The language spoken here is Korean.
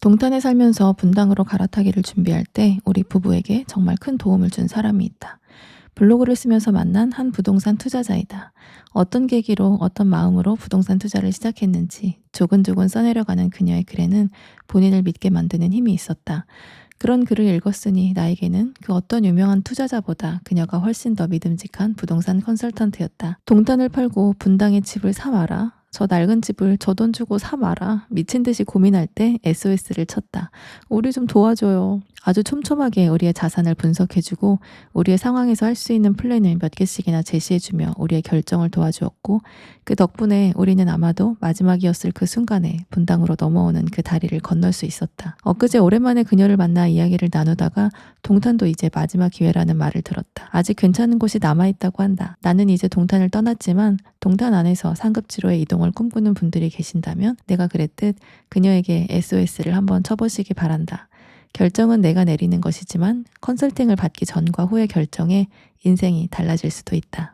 동탄에 살면서 분당으로 갈아타기를 준비할 때 우리 부부에게 정말 큰 도움을 준 사람이 있다. 블로그를 쓰면서 만난 한 부동산 투자자이다. 어떤 계기로 어떤 마음으로 부동산 투자를 시작했는지 조근조근 써내려가는 그녀의 글에는 본인을 믿게 만드는 힘이 있었다. 그런 글을 읽었으니 나에게는 그 어떤 유명한 투자자보다 그녀가 훨씬 더 믿음직한 부동산 컨설턴트였다. 동탄을 팔고 분당의 집을 사 마라. 저 낡은 집을 저 돈 주고 사 마라. 미친 듯이 고민할 때 SOS를 쳤다. 우리 좀 도와줘요. 아주 촘촘하게 우리의 자산을 분석해주고 우리의 상황에서 할 수 있는 플랜을 몇 개씩이나 제시해주며 우리의 결정을 도와주었고 그 덕분에 우리는 아마도 마지막이었을 그 순간에 분당으로 넘어오는 그 다리를 건널 수 있었다. 엊그제 오랜만에 그녀를 만나 이야기를 나누다가 동탄도 이제 마지막 기회라는 말을 들었다. 아직 괜찮은 곳이 남아있다고 한다. 나는 이제 동탄을 떠났지만 동탄 안에서 상급지로의 이동을 꿈꾸는 분들이 계신다면 내가 그랬듯 그녀에게 SOS를 한번 쳐보시기 바란다. 결정은 내가 내리는 것이지만 컨설팅을 받기 전과 후의 결정에 인생이 달라질 수도 있다.